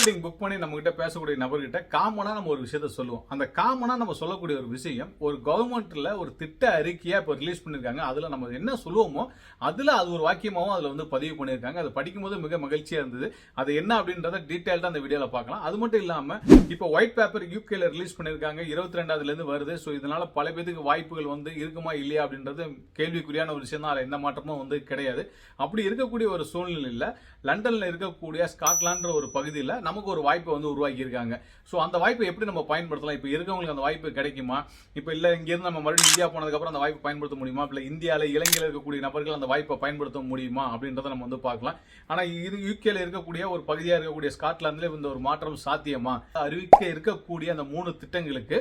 Consulting book பண்ணி நம்ம கிட்ட பேசக்கூடிய நபர்கிட்ட காமனா நம்ம ஒரு விஷயத்த சொல்லுவோம். அந்த காமனா நம்ம சொல்லக்கூடிய ஒரு விஷயம் ஒரு கவர்மெண்ட்ல ஒரு திட்ட அறிக்கையா இப்போ ரிலீஸ் பண்ணிருக்காங்க. அதுல நம்ம என்ன சொல்லுவோமோ அதுல அது ஒரு வாக்கியமாகவும் அதுல வந்து பதிவு பண்ணியிருக்காங்க அதை படிக்கும்போது மிக மகிழ்ச்சியா இருந்தது. அது என்ன அப்படின்றத டீட்டெயில்டா அந்த வீடியோல பார்க்கலாம். அது மட்டும் இல்லாம இப்போ ஒயிட் பேப்பர் யூகேல ரிலீஸ் பண்ணிருக்காங்க. இருபத்தி ரெண்டாவதுல இருந்து வருது. ஸோ இதனால பல பேருக்கு வாய்ப்புகள் வந்து இருக்குமா இல்லையா அப்படின்றது கேள்விக்குறியான ஒரு விஷயம் தான் அதில் எந்த மாற்றமும் வந்து கிடையாது. அப்படி இருக்கக்கூடிய ஒரு சூழ்நிலையில் லண்டன்ல இருக்கக்கூடிய ஸ்காட்லான்ற ஒரு பகுதியில் நமக்கு ஒரு வாய்ப்பை வந்து உருவாக்கியிருக்காங்க. ஸோ அந்த வாய்ப்பை எப்படி நம்ம பயன்படுத்தலாம்? இப்போ இருக்கவங்களுக்கு அந்த வாய்ப்பு கிடைக்குமா? இப்போ இல்லை இங்கேருந்து நம்ம மறுபடியும் இந்தியா போனதுக்கப்புறம் அந்த வாய்ப்பை பயன்படுத்த முடியுமா? இல்லை இந்தியாவில் இலங்கையில் இருக்கக்கூடிய நபர்கள் அந்த வாய்ப்பை பயன்படுத்த முடியுமா? அப்படின்றத நம்ம வந்து பார்க்கலாம். ஆனால் இது யூகேல இருக்கக்கூடிய ஒரு பகுதியாக இருக்கக்கூடிய ஸ்காட்லாந்துல இந்த ஒரு மாற்றம் சாத்தியமா? அறிவிக்க இருக்கக்கூடிய அந்த மூணு திட்டங்களுக்கு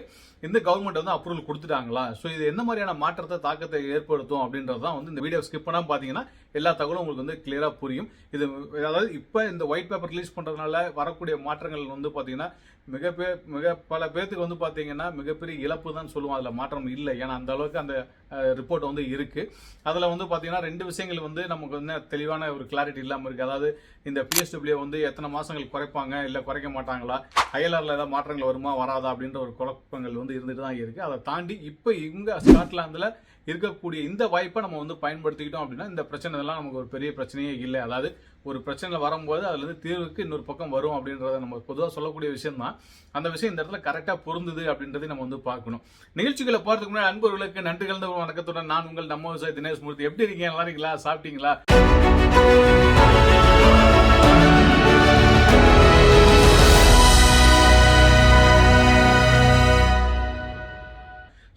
இந்த கவர்மெண்ட் வந்து அப்ரூவல் கொடுத்துட்டாங்களா? ஸோ இது என்ன மாதிரியான மாற்றத்தை தாக்கத்தை ஏற்படுத்தும் அப்படின்றது தான் வந்து இந்த வீடியோ ஸ்கிப் பண்ணாம பார்த்தீங்கன்னா எல்லா தகவலும் உங்களுக்கு வந்து கிளியராக புரியும். இது அதாவது இப்போ இந்த ஒயிட் பேப்பர் ரிலீஸ் பண்ணுறதுனால வர வரக்கூடிய மாற்றங்கள் வந்து பார்த்தீங்கன்னா மிக மிக பல பேர்த்துக்கு வந்து பார்த்தீங்கன்னா மிகப்பெரிய இழப்பு தான் சொல்லுவோம். அதில் மாற்றம் இல்லை. ஏன்னா அந்த அளவுக்கு அந்த ரிப்போர்ட் வந்து இருக்கு. அதில் வந்து பார்த்தீங்கன்னா ரெண்டு விஷயங்கள் வந்து நமக்கு வந்து தெளிவான ஒரு கிளாரிட்டி இல்லாமல் இருக்குது அதாவது இந்த பிஎஸ்டபிள்யூ வந்து எத்தனை மாதங்கள் குறைப்பாங்க இல்லை குறைக்க மாட்டாங்களா ஐஎல்ஆரில் ஏதாவது மாற்றங்கள் வருமா வராதா அப்படின்ற ஒரு குழப்பங்கள் வந்து இருந்துட்டு தான் இருக்குது அதை தாண்டி இப்போ இங்கே ஸ்காட்லாந்தில் இருக்கக்கூடிய இந்த வாய்ப்பை நம்ம வந்து பயன்படுத்திக்கிட்டோம் அப்படின்னா இந்த பிரச்சனை எல்லாம் நமக்கு ஒரு பெரிய பிரச்சனையே இல்லை. அதாவது ஒரு பிரச்சனை வரும்போது அதுலேருந்து தீர்வுக்கு இன்னொரு பக்கம் வரும் அப்படின்றத நம்ம பொதுவாக சொல்லக்கூடிய விஷயம் தான் அந்த விஷயம் இந்த இடத்துல கரெக்டாக பொருந்துது அப்படின்றதையும் நம்ம வந்து பார்க்கணும். நிகழ்ச்சிகளை போறதுக்கு முன்னாடி அன்பர்களுக்கு நன்றி கலந்து வணக்கத்துடன் நான் உங்கள் நம்ம விவசாய தினேஷ் மூர்த்தி. எப்படி இருக்கீங்க? நல்லா இருக்கீங்களா? சாப்பிட்டீங்களா?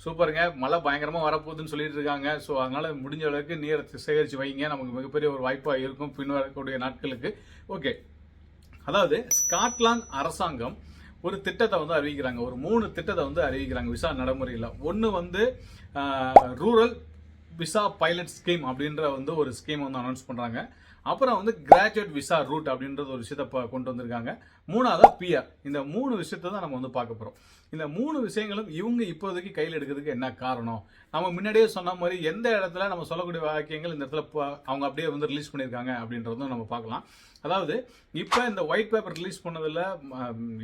சூப்பருங்க. மழை பயங்கரமாக வரப்போகுதுன்னு சொல்லிட்டு இருக்காங்க. ஸோ அதனால் முடிஞ்ச அளவுக்கு நீரை சேகரித்து வைங்க. நமக்கு மிகப்பெரிய ஒரு வாய்ப்பாக இருக்கும் பின் வரக்கூடிய நாட்களுக்கு. ஓகே அதாவது ஸ்காட்லாந்து அரசாங்கம் ஒரு திட்டத்தை வந்து அறிவிக்கிறாங்க. ஒரு மூணு திட்டத்தை வந்து அறிவிக்கிறாங்க. விசா நடைமுறையில். ஒன்று வந்து ரூரல் விசா பைலட் ஸ்கீம் அப்படின்ற வந்து ஒரு ஸ்கீம் வந்து அனௌன்ஸ் பண்ணுறாங்க அப்புறம் வந்து கிராஜுவேட் விசா ரூட் அப்படின்றது ஒரு விஷயத்தை கொண்டு வந்திருக்காங்க. மூணாவது பிஆர் இந்த மூணு விஷயத்தை தான் நம்ம வந்து பார்க்க போகிறோம் இந்த மூணு விஷயங்களும் இவங்க இப்போதைக்கு கையில் எடுக்கிறதுக்கு என்ன காரணம்? நம்ம முன்னாடியே சொன்ன மாதிரி எந்த இடத்துல நம்ம சொல்லக்கூடிய வாக்கியங்கள் இந்த இடத்துல ப- அவங்க அப்படியே வந்து ரிலீஸ் பண்ணியிருக்காங்க அப்படின்றதும் நம்ம பார்க்கலாம். அதாவது இப்போ இந்த ஒயிட் பேப்பர் ரிலீஸ் பண்ணதில்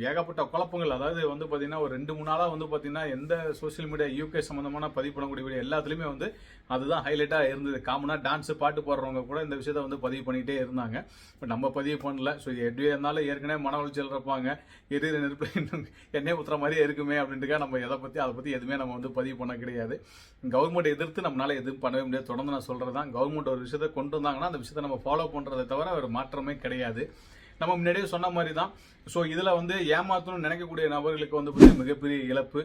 ஏகப்பட்ட குழப்பங்கள். அதாவது வந்து பார்த்தீங்கன்னா ஒரு ரெண்டு மூணு நாளாக வந்து பார்த்தீங்கன்னா எந்த சோஷியல் மீடியா யூகே சம்மந்தமான பதிவு பண்ணக்கூடிய வீடியோ எல்லாத்துலேயுமே வந்து அதுதான் ஹைலைட்டாக இருந்தது. காமனாக டான்ஸு பாட்டு போடுறவங்க கூட இந்த விஷயத்தை வந்து பதிவு பண்ணிகிட்டே இருந்தாங்க. பட் நம்ம பதிவு பண்ணல. ஸோ எப்படி இருந்தாலும் ஏற்கனவே மன உளைச்சல் இருப்பாங்க. எரியிற நெருப்பு இன்னும் எண்ணெய் ஊற்றுற மாதிரியே இருக்குமே அப்படின்ட்டுக்கா நம்ம எதை பற்றி அதை பற்றி எதுவுமே நம்ம வந்து பதிவு பண்ண கிடையாது. கவர்மெண்ட் எதிர்த்து நம்மளால் எதுவும் பண்ணவே முடியாது. தொடர்ந்து நான் சொல்கிறது தான் கவர்மெண்ட் ஒரு விஷயத்தை கொண்டு வந்தாங்கன்னா அந்த விஷயத்தை நம்ம ஃபாலோ பண்ணுறதை தவிர ஒரு மாற்றமே கிடையாது. நம்ம முன்னாடியே சொன்ன மாதிரி தான் ஸோ இதில் வந்து ஏமாத்தணும்னு நினைக்கக்கூடிய நபர்களுக்கு வந்து பார்த்தீங்கன்னா மிகப்பெரிய இழப்பு.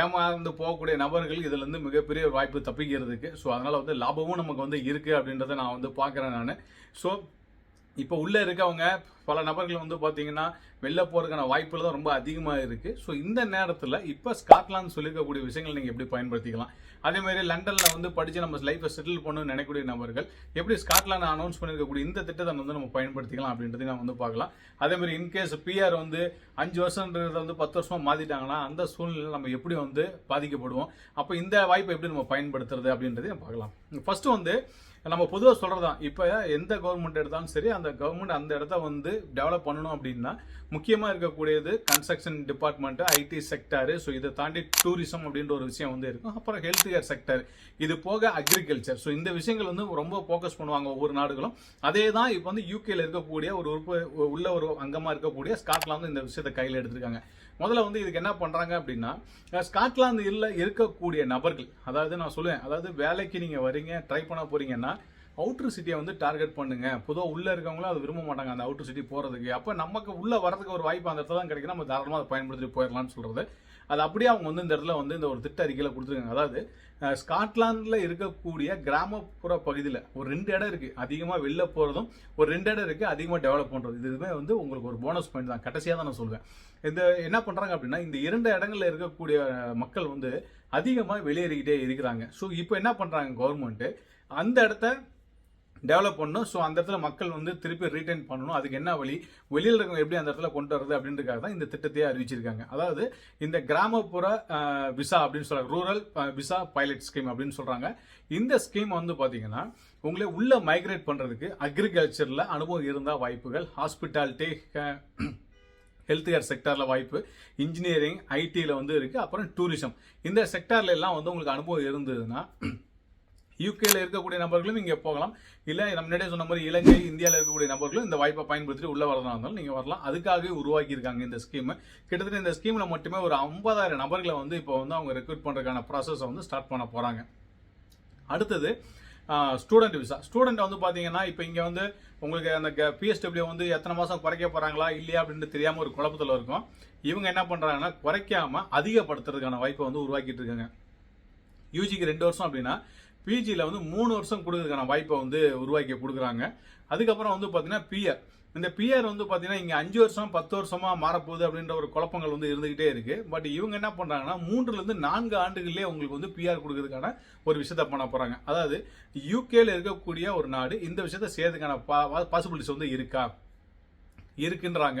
ஏமாந்து போகக்கூடிய நபர்கள் இதுலேருந்து மிகப்பெரிய ஒரு வாய்ப்பு தப்பிக்கிறதுக்கு. ஸோ அதனால் வந்து லாபமும் நமக்கு வந்து இருக்குது அப்படின்றத நான் வந்து பார்க்குறேன் நான். ஸோ இப்போ உள்ளே இருக்கவங்க பல நபர்கள் வந்து பார்த்தீங்கன்னா வெளில போகிறதுக்கான வாய்ப்புகள் தான் ரொம்ப அதிகமாக இருக்குது ஸோ இந்த நேரத்தில் இப்போ ஸ்காட்லாந்து சொல்லியிருக்கக்கூடிய விஷயங்கள் நீங்கள் எப்படி பயன்படுத்திக்கலாம்? அதே மாதிரி வந்து படித்து நம்ம லைஃப்பை செட்டில் பண்ணணும்னு நினைக்கக்கூடிய நபர்கள் எப்படி ஸ்காட்லாந்து அனௌன்ஸ் பண்ணிருக்கக்கூடிய இந்த திட்டத்தை வந்து நம்ம பயன்படுத்திக்கலாம் அப்படின்றதையும் நான் வந்து பார்க்கலாம். அதே மாதிரி இன்கேஸ் பிஆர் வந்து அஞ்சு வருஷம்ன்றத வந்து பத்து வருஷமாக மாற்றிட்டாங்கன்னா அந்த சூழ்நிலையில் நம்ம எப்படி வந்து பாதிக்கப்படுவோம்? அப்போ இந்த வாய்ப்பை எப்படி நம்ம பயன்படுத்துறது அப்படின்றதையும் பார்க்கலாம். ஃபஸ்ட்டு வந்து நம்ம பொதுவாக சொல்றதுதான். இப்போ எந்த கவர்மெண்ட் எடுத்தாலும் சரி அந்த கவர்மெண்ட் அந்த இடத்த வந்து டெவலப் பண்ணணும் அப்படின்னா முக்கியமாக இருக்கக்கூடியது construction department IT sector so இதை தாண்டி டூரிசம் அப்படின்ற ஒரு விஷயம் வந்து இருக்கும். அப்புறம் ஹெல்த் கேர் செக்டர் இது போக அக்ரிகல்ச்சர் ஸோ இந்த விஷயங்கள் வந்து ரொம்ப ஃபோக்கஸ் பண்ணுவாங்க ஒவ்வொரு நாடுகளும். அதே தான் இப்போ வந்து யூகேல இருக்கக்கூடிய ஒரு உறுப்பு உள்ள ஒரு அங்கமாக இருக்கக்கூடிய ஸ்காட்லாந்து இந்த விஷயத்தை கையில் எடுத்திருக்காங்க. முதல்ல வந்து இதுக்கு என்ன பண்ணுறாங்க அப்படின்னா ஸ்காட்லாந்து இல்லை இருக்கக்கூடிய நபர்கள் அதாவது நான் சொல்லுவேன் அதாவது வேலைக்கு நீங்கள் வரீங்க ட்ரை பண்ண போகிறீங்கன்னா அவுட்டர் சிட்டியை வந்து டார்கெட் பண்ணுங்க. பொதுவாக உள்ளே இருக்கவங்களும் அது விரும்ப மாட்டாங்க அந்த அவுட்டர் சிட்டி போகிறதுக்கு அப்போ நமக்கு உள்ளே வரதுக்கு ஒரு வாய்ப்பு அந்த இடத்துல தான் கிடைக்கும் நம்ம தாராளமாக அதை பயன்படுத்தி போயிடலாம்னு சொல்கிறது அது அப்படியே அவங்க வந்து இந்த இடத்துல வந்து இந்த ஒரு திட்ட அறிக்கையில் கொடுத்துருக்காங்க. அதாவது ஸ்காட்லாண்டில் இருக்கக்கூடிய கிராமப்புற பகுதியில் ஒரு ரெண்டு இடம் இருக்குது அதிகமாக வெளில போகிறதும் ஒரு ரெண்டு இடம் இருக்குது அதிகமாக டெவலப் பண்ணுறது இதுவுமே வந்து உங்களுக்கு ஒரு போனஸ் பாயிண்ட் தான். கடைசியாக தான் நான் சொல்லுவேன் இந்த என்ன பண்ணுறாங்க அப்படின்னா இந்த இரண்டு இடங்களில் இருக்கக்கூடிய மக்கள் வந்து அதிகமாக வெளியேறிக்கிட்டே இருக்கிறாங்க. ஸோ இப்போ என்ன பண்ணுறாங்க கவர்மெண்ட்டு அந்த இடத்த டெவலப் பண்ணணும். ஸோ அந்த இடத்துல மக்கள் வந்து திருப்பி ரீட்டைன் பண்ணணும். அதுக்கு என்ன வழி? வெளியில் இருக்கவங்க எப்படி அந்த இடத்துல கொண்டு வரது அப்படின்றதுக்காக தான் இந்த திட்டத்தையே அறிவிச்சிருக்காங்க. அதாவது இந்த கிராமப்புற விசா அப்படின்னு சொல்கிறாங்க ரூரல் விசா பைலட் ஸ்கீம் அப்படின்னு சொல்கிறாங்க இந்த ஸ்கீம் வந்து பார்த்தீங்கன்னா உங்களை உள்ளே மைக்ரேட் பண்ணுறதுக்கு அக்ரிகல்ச்சரில் அனுபவம் இருந்தால் வாய்ப்புகள் ஹாஸ்பிட்டாலிட்டி ஹெல்த் கேர் செக்டாரில் வாய்ப்பு இன்ஜினியரிங் ஐடியில் வந்து இருக்குது அப்புறம் டூரிசம் இந்த செக்டார்ல எல்லாம் வந்து உங்களுக்கு அனுபவம் இருந்ததுன்னா யூகேல இருக்கக்கூடிய நபர்களும் இங்கே போகலாம். இல்லை நம்ம முன்னாடியே சொன்ன மாதிரி இலங்கை இந்தியாவில் இருக்கக்கூடிய நபர்களும் இந்த வாய்ப்பை பயன்படுத்திட்டு உள்ள வரதா இருந்தாலும் நீங்கள் வரலாம். அதுக்காகவே உருவாக்கியிருக்காங்க இந்த ஸ்கீம் கிட்டத்தட்ட இந்த ஸ்கீமில் மட்டுமே ஒரு ஐம்பதாயிரம் நபர்களை வந்து இப்போ வந்து அவங்க ரெக்ரூட் பண்ணுறதுக்கான ப்ராசஸை வந்து ஸ்டார்ட் பண்ண போகிறாங்க அடுத்தது ஸ்டூடெண்ட் விசா ஸ்டூடெண்ட் வந்து பார்த்தீங்கன்னா இப்போ இங்கே வந்து உங்களுக்கு அந்த பிஎஸ்டபிள்யூ வந்து எத்தனை மாதம் குறைக்க போகிறாங்களா இல்லையா அப்படின்னு தெரியாமல் ஒரு குழப்பத்தில் இருக்கும். இவங்க என்ன பண்ணுறாங்கன்னா குறைக்காமல் அதிகப்படுத்துறதுக்கான வாய்ப்பை வந்து உருவாக்கிட்டு இருக்காங்க. யூஜிக்கு ரெண்டு வருஷம் அப்படின்னா பிஜியில் வந்து மூணு வருஷம் கொடுக்கறதுக்கான வாய்ப்பை வந்து உருவாக்கி கொடுக்குறாங்க. அதுக்கப்புறம் வந்து பார்த்தீங்கன்னா பிஆர் இந்த பிஆர் வந்து பார்த்தீங்கன்னா இங்கே அஞ்சு வருஷம் பத்து வருஷமாக மாறப்போகுது அப்படின்ற ஒரு குழப்பங்கள் வந்து இருந்துகிட்டே இருக்குது பட் இவங்க என்ன பண்ணுறாங்கன்னா மூன்றுலேருந்து நான்கு ஆண்டுகளிலே உங்களுக்கு வந்து பிஆர் கொடுக்கறதுக்கான ஒரு விஷயத்த பண்ண போகிறாங்க அதாவது யூகேல இருக்கக்கூடிய ஒரு நாடு இந்த விஷயத்த செய்யறதுக்கான பாசிபிலிட்டிஸ் வந்து இருக்கா? இருக்குன்றாங்க.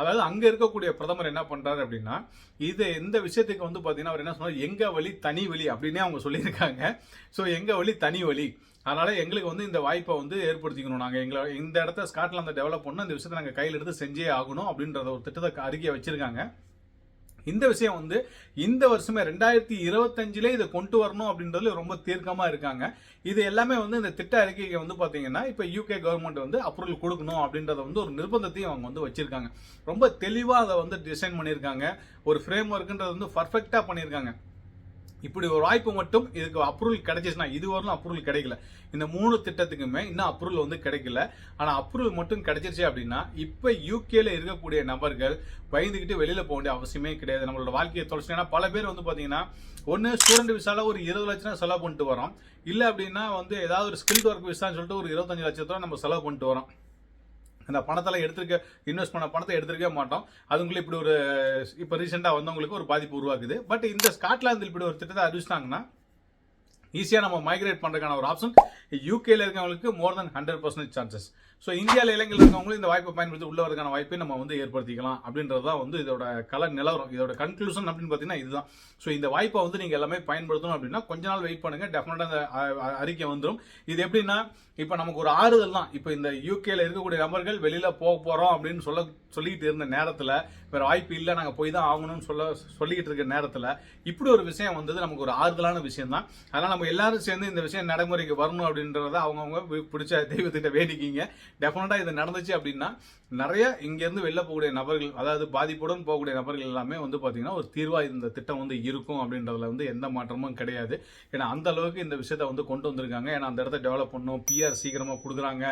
அதாவது அங்க இருக்கக்கூடிய பிரதமர் என்ன பண்றாரு அப்படின்னா இது இந்த விஷயத்துக்கு வந்து பாத்தீங்கன்னா அவர் என்ன சொன்னார்? எங்க வழி தனி வழி அப்படின்னே அவங்க சொல்லியிருக்காங்க. ஸோ எங்க வழி தனி வழி. அதனால எங்களுக்கு வந்து இந்த வாய்ப்பை வந்து ஏற்படுத்திக்கணும். நாங்கள் எங்களை இந்த இடத்த ஸ்காட்லாந்து டெவலப் பண்ணணும் இந்த விஷயத்தை நாங்கள் கையில் எடுத்து செஞ்சே ஆகணும் அப்படின்றத ஒரு திட்டத்தை அருகே வச்சிருக்காங்க. இந்த விஷயம் வந்து இந்த வருஷமே ரெண்டாயிரத்தி இருபத்தஞ்சிலே இதை கொண்டு வரணும் அப்படின்றதுல ரொம்ப தீர்க்கமாக இருக்காங்க. இது எல்லாமே வந்து இந்த திட்ட அறிக்கையை வந்து பார்த்தீங்கன்னா இப்போ யூகே கவர்மெண்ட் வந்து அப்ரூவல் கொடுக்கணும் அப்படின்றத வந்து ஒரு நிர்பந்தத்தையும் அவங்க வந்து வச்சுருக்காங்க. ரொம்ப தெளிவாக அதை வந்து டிசைன் பண்ணியிருக்காங்க. ஒரு ஃப்ரேம் ஒர்க்குன்றது வந்து பர்ஃபெக்டாக பண்ணியிருக்காங்க. இப்படி ஒரு வாய்ப்பு மட்டும் இதுக்கு அப்ரூவல் கிடைச்சிச்சுன்னா இது வரலும் அப்ரூவல் கிடைக்கல. இந்த மூணு திட்டத்துக்குமே இன்னும் அப்ரூவல் வந்து கிடைக்கல. ஆனால் அப்ரூவல் மட்டும் கிடைச்சிருச்சு அப்படின்னா இப்போ யூகேல இருக்கக்கூடிய நபர்கள் பயந்துக்கிட்டு வெளியில் போக வேண்டிய அவசியமே கிடையாது. நம்மளோட வாழ்க்கையை தொலைச்சுன்னா பல பேர் வந்து பார்த்தீங்கன்னா ஒன்று ஸ்டூடெண்ட் விசால ஒரு இருபது லட்சம் செலவு பண்ணிட்டு வரோம் இல்லை அப்படின்னா வந்து ஏதாவது ஒரு ஸ்கில்ட் ஒர்க் விசான்னு சொல்லிட்டு ஒரு இருபத்தஞ்சு லட்சத்தோட நம்ம செலவு பண்ணிட்டு வரோம் அந்த பணத்தில் எடுத்துருக்க இன்வெஸ்ட் பண்ண பணத்தை எடுத்துருக்கவே மாட்டோம். அதுங்களுக்கு இப்படி ஒரு இப்போ ரீசெண்டாக வந்தவங்களுக்கு ஒரு பாதிப்பு உருவாக்குது. பட் இந்த ஸ்காட்லாந்தில் இப்படி ஒரு திட்டத்தை அறிவிச்சிட்டாங்கன்னா ஈஸியாக நம்ம மைக்ரேட் பண்ணுறதுக்கான ஒரு ஆப்ஷன் யூகேல இருக்கவங்களுக்கு more then hundred percentage chances so இந்தியாவில் இளைஞர்கள் இருக்கவங்களும் இந்த வாய்ப்பை பயன்படுத்தி உள்ள வரதுக்கான வாய்ப்பை நம்ம வந்து ஏற்படுத்திக்கலாம் அப்படின்றது தான் வந்து இதோட கல நிலவரம். இதோட கன்க்ளூஷன் அப்படின்னு பார்த்தீங்கன்னா இதுதான். ஸோ இந்த வாய்ப்பை வந்து நீங்கள் எல்லாமே பயன்படுத்தணும் அப்படின்னா கொஞ்ச நாள் வெயிட் பண்ணுங்க. டெஃபினட்டாக அந்த அறிக்கை வந்துடும் இது எப்படின்னா இப்போ நமக்கு ஒரு ஆறுதல் தான். இப்போ இந்த யூகேல இருக்கக்கூடிய நபர்கள் வெளியில போக போகிறோம் அப்படின்னு சொல்ல சொல்லிக்கிட்டு இருந்த நேரத்தில் வேறு வாய்ப்பு இல்லை நாங்கள் போய் தான் ஆகணும்னு சொல்ல சொல்லிக்கிட்டு இருக்க நேரத்தில் இப்படி ஒரு விஷயம் வந்தது நமக்கு ஒரு ஆறுதலான விஷயம் தான் அதனால் நம்ம எல்லாரும் சேர்ந்து இந்த விஷயம் நடைமுறைக்கு வரணும் அப்படின்றத அவங்கவுங்க பிடிச்ச தெய்வத்திட்ட வேண்டிக்கிங்க. டெஃபினட்டாக இது நடந்துச்சு அப்படின்னா நிறைய இங்கேருந்து வெளில போகக்கூடிய நபர்கள் அதாவது பாதிப்புடன் போகக்கூடிய நபர்கள் எல்லாமே வந்து பார்த்தீங்கன்னா ஒரு தீர்வாக இந்த திட்டம் வந்து இருக்கும் அப்படின்றதுல வந்து எந்த மாற்றமும் கிடையாது. ஏன்னா அந்த அளவுக்கு இந்த விஷயத்தை வந்து கொண்டு வந்திருக்காங்க. ஏன்னா அந்த இடத்த டெவலப் பண்ணணும் பிஆர் சீக்கிரமாக கொடுக்குறாங்க.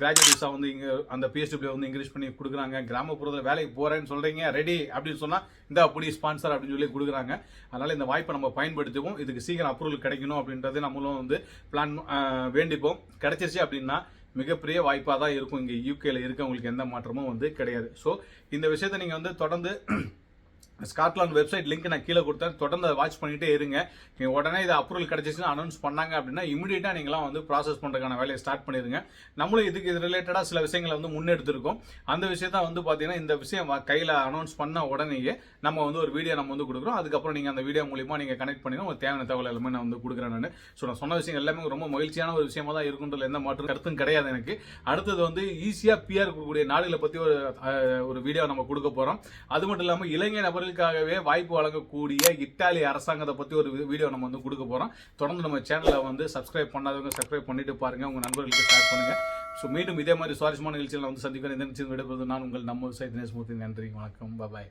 கிராஜுவேட் விசா வந்து இங்கே அந்த பிஎஸ்டபிள்யூ வந்து இன்க்ரீஸ் பண்ணி கொடுக்குறாங்க. கிராமப்புறத்தில் வேலைக்கு போகிறேன்னு சொல்கிறீங்க ரெடி அப்படின்னு சொன்னால் இந்த அப்படி ஸ்பான்சர் அப்படின்னு சொல்லி கொடுக்குறாங்க. அதனால் இந்த வாய்ப்பை நம்ம பயன்படுத்துவோம் இதுக்கு சீக்கிரம் அப்ரூவல் கிடைக்கணும் அப்படின்றது நம்மளும் வந்து பிளான் வேண்டிப்போம். கிடைச்சிருச்சு அப்படின்னா மிகப்பெரிய வாய்ப்பாக தான் இருக்கும். இங்கே யூகேல இருக்கவங்களுக்கு எந்த மாற்றமும் வந்து கிடையாது. ஸோ இந்த விஷயத்தை நீங்கள் வந்து தொடர்ந்து ஸ்காட்லாந்து வெப்சைட் லிங்க் நான் கீழே கொடுத்தேன். தொடர்ந்து அதை வாட்ச் பண்ணிகிட்டே இருங்க. நீங்கள் உடனே இது அப்ரூவல் கிடைச்சிச்சுன்னு அனௌன்ஸ் பண்ணாங்க அப்படின்னா இமீடியட்டாக நீங்களாம் வந்து ப்ராசஸ் பண்ணுறதுக்கான வேலையை ஸ்டார்ட் பண்ணிடுங்க. நம்மளும் இதுக்கு இது ரிலேட்டடாக சில விஷயங்களை வந்து முன்னெடுத்திருக்கோம். அந்த விஷயத்த வந்து பார்த்தீங்கன்னா இந்த விஷயம் கையில் அனௌன்ஸ் பண்ண உடனேயே நம்ம வந்து ஒரு வீடியோ நம்ம வந்து கொடுக்குறோம். அதுக்கப்புறம் நீங்கள் அந்த வீடியோ மூலியமாக நீங்கள் கனெக்ட் பண்ணி உங்களுக்கு தேவையான தகவல் எல்லாமே நான் வந்து கொடுக்குறேன் நான். ஸோ நான் சொன்ன விஷயம் எல்லாமே ரொம்ப மகிழ்ச்சியான ஒரு விஷயமா தான் இருக்குன்றது எந்த மாற்றம் கருத்தும் கிடையாது எனக்கு. அடுத்தது வந்து ஈஸியாக பிஆர் கொடுக்கக்கூடிய நாடுகளை பற்றி ஒரு ஒரு வீடியோ நம்ம கொடுக்க போகிறோம் அது மட்டும் இல்லாமல் இளைஞர் நபர்களுக்காகவே வாய்ப்பு வழங்கக்கூடிய இத்தாலி அரசாங்கத்தை பற்றி ஒரு வீடியோ நம்ம வந்து கொடுக்க போகிறோம் தொடர்ந்து நம்ம சேனலை வந்து சப்ஸ்கிரைப் பண்ணாதவங்க சப்ஸ்கிரைப் பண்ணிட்டு பாருங்கள் உங்கள் நண்பர்களுக்கு ஷேர் பண்ணுங்கள் ஸோ மீண்டும் இதே மாதிரி சுவாரஸ்யமான நிகழ்ச்சியில் வந்து சந்திக்கிறேன். இந்த நிகழ்ச்சியில் விடைபெறுவது நான் உங்கள் நம்ம விவசாய தினேஷ் மூர்த்தி. நன்றி வணக்கம். பாய்